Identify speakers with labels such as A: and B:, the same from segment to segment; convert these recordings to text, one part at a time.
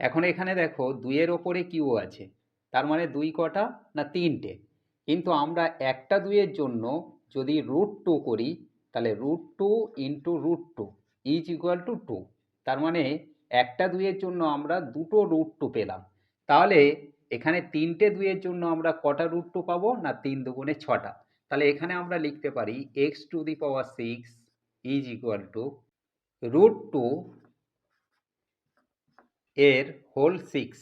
A: এখন এখানে দেখো দুইয়ের ওপরে কিউ আছে, তার মানে দুই কটা না তিনটে। কিন্তু আমরা একটা দুইয়ের জন্য যদি রুট টু করি, তাহলে root two into root two is equal to two তার মানে একটা দুইয়ের জন্য আমরা দুটো রুট টু পেলাম। তাহলে এখানে তিনটে দুইয়ের জন্য আমরা কটা রুট টু পাবো না তিন দুগুণে ছটা? তাহলে এখানে আমরা লিখতে পারি x to the power six is equal to root two এর whole six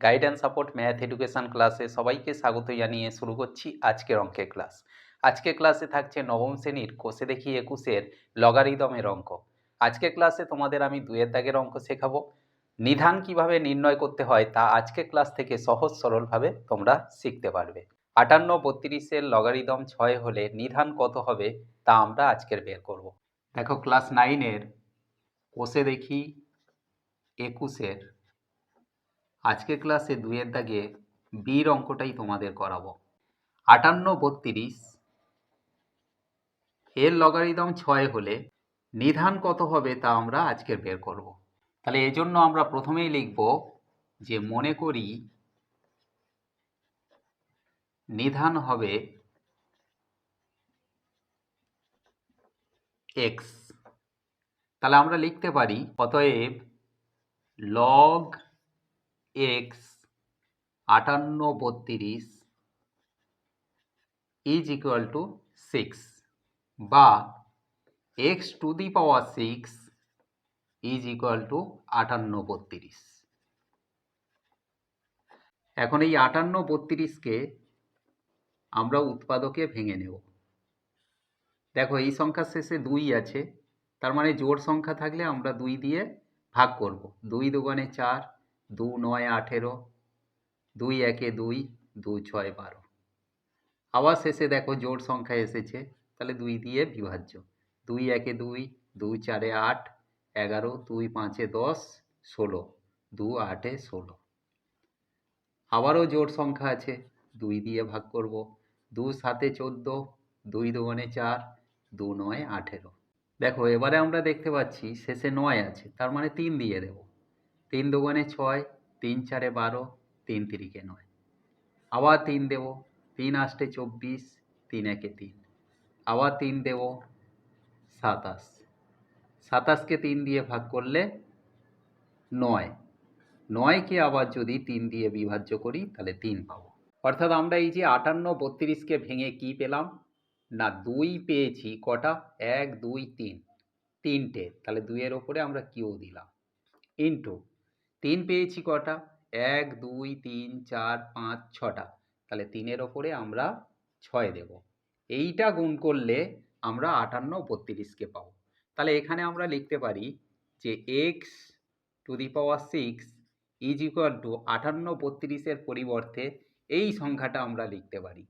A: guide and support math education ক্লাসে সবাইকে স্বাগত জানিয়ে শুরু করছি আজকের অঙ্কের ক্লাস। আজকে ক্লাসে থাকছে নবম শ্রেণির কোষে দেখি একুশের লগারিদমের অঙ্ক। আজকে ক্লাসে তোমাদের আমি দুয়ের দাগের অঙ্ক শেখাবো। নিধান কীভাবে নির্ণয় করতে হয় তা আজকের ক্লাস থেকে সহজ সরলভাবে তোমরা শিখতে পারবে। আটান্ন বত্রিশের লগারিদম ছয় হলে নিধান কত হবে তা আমরা আজকের বের করব। দেখো, ক্লাস নাইনের কোষে দেখি একুশের আজকের ক্লাসে দুইয়ের দাগে বীর অঙ্কটাই তোমাদের করাবো। আটান্ন, বত্রিশ, এর লগারিদম ছয় হলে নিধান কত হবে তা আমরা আজকের বের করব। তাহলে এই জন্য আমরা প্রথমেই লিখব যে মনে করি নিধান হবে এক্স। তাহলে আমরা লিখতে পারি, অতএব লগ এক্স আটান্ন বত্রিশ ইজ ইকুয়াল টু সিক্স বা x to the power six is equal to আটান্ন বত্রিশ। এখন এই আটান্ন বত্রিশকে আমরা উৎপাদকে ভেঙে নেব। দেখো এই সংখ্যার শেষে দুই আছে, তার মানে জোড় সংখ্যা থাকলে আমরা দুই দিয়ে ভাগ করব। দুই দোকানে চার, দু নয় আঠেরো, দুই একে দুই, দু ছয় বারো। আবার শেষে দেখো জোড় সংখ্যা এসেছে, তাহলে দুই দিয়ে বিভাজ্য। দুই একে দুই দুই চারে আট, এগারো, দুই পাঁচে দশ, ষোলো, দু আটে ষোলো। আবারও জোড় সংখ্যা আছে, দুই দিয়ে ভাগ করব। দু সাতে চোদ্দ, দুই দোকানে চার, দু নয় আঠেরো। দেখো, এবারে আমরা দেখতে পাচ্ছি শেষে নয় আছে, তার মানে তিন দিয়ে দেব। তিন দোকানে ছয়, তিন চারে বারো, তিন তিরিকে নয়। আবার তিন দেব, তিন আষ্টে চব্বিশ, তিন একে তিন। আবার তিন দেব, সাতাশ। সাতাশকে তিন দিয়ে ভাগ করলে নয়। নয়কে আবার যদি তিন দিয়ে বিভাজ্য করি, তাহলে তিন পাবো। অর্থাৎ আমরা এই যে আটান্ন, বত্রিশকে ভেঙে কি পেলাম? না, দুই পেয়েছি, কটা? এক, দুই, তিন। তিনটে। তাহলে দুইয়ের ওপরে আমরা কিউ দিলাম। ইন্টু তিন পেয়েছি কটা? এক, দুই, তিন, চার, পাঁচ, ছটা। তাহলে তিনের ওপরে আমরা ছয় দেব। এইটা গুণ করলে আমরা আটান্ন বত্রিশকে পাবো। তাহলে এখানে আমরা লিখতে পারি যে x to the power six is equal to আটান্ন বত্রিশের পরিবর্তে এই সংখ্যাটা আমরা লিখতে পারি।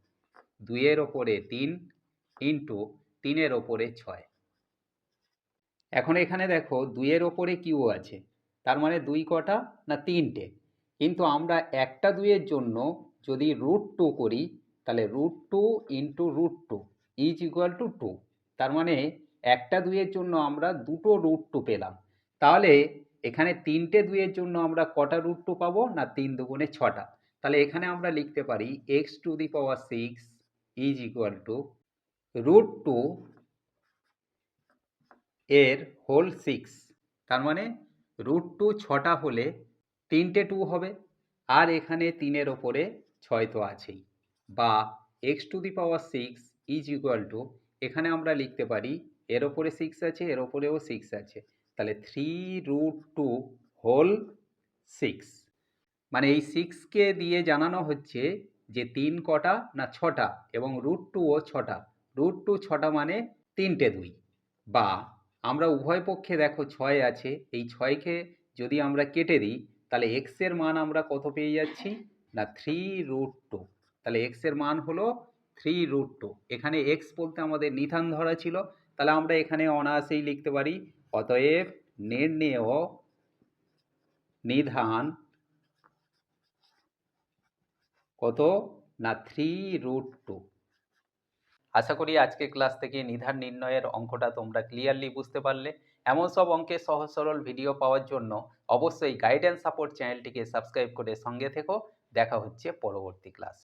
A: দুইয়ের ওপরে তিন ইন্টু তিনের ওপরে ছয়। এখন এখানে দেখো দুইয়ের ওপরে কিউ আছে, তার মানে দুই কটা না তিনটে। কিন্তু আমরা একটা দুইয়ের জন্য যদি রুট টু করি, তাহলে root two into root two is equal to two তার মানে একটা দুইয়ের জন্য আমরা দুটো রুট টু পেলাম। তাহলে এখানে তিনটে দুইয়ের জন্য আমরা কটা রুট টু পাবো না তিন দুগুণে ছটা? তাহলে এখানে আমরা লিখতে পারি x to the power six is equal to root two এর হোল সিক্স তার মানে রুট টু ছটা হলে তিনটে টু হবে, আর এখানে তিনের ওপরে ছয় তো আছেই। বা x to the power six is equal to এখানে আমরা লিখতে পারি এর ওপরে সিক্স আছে, এর ওপরেও সিক্স আছে। তাহলে three root two whole six মানে এই সিক্সকে দিয়ে জানানো হচ্ছে যে তিন কটা না ছটা, এবং রুট টু ও ছটা। রুট টু ছটা মানে তিনটে দুই। বা আমরা উভয় পক্ষে দেখো ছয় আছে, এই ছয়কে যদি আমরা কেটে দিই, তাহলে এক্সের মান আমরা কত পেয়ে যাচ্ছি? না থ্রি রুট টু তাহলে এক্সের মান হলো থ্রি রুট টু এখানে এক্স বলতে আমাদের নিধান ধরা ছিল, তাহলে আমরা এখানে অনায়াসেই লিখতে পারি, অতএব নির্ণেয় নিধান কত? না থ্রি রুট টু আশা করি আজকে ক্লাস থেকে নিধার নির্ণয়ের অঙ্কটা তোমরা ক্লিয়ারলি বুঝতে পারলে। এমন সব অঙ্কের সহজ সরল ভিডিও পাওয়ার জন্য অবশ্যই গাইডেন্স সাপোর্ট চ্যানেলটিকে সাবস্ক্রাইব করে সঙ্গে থেকো। দেখা হচ্ছে পরবর্তী ক্লাস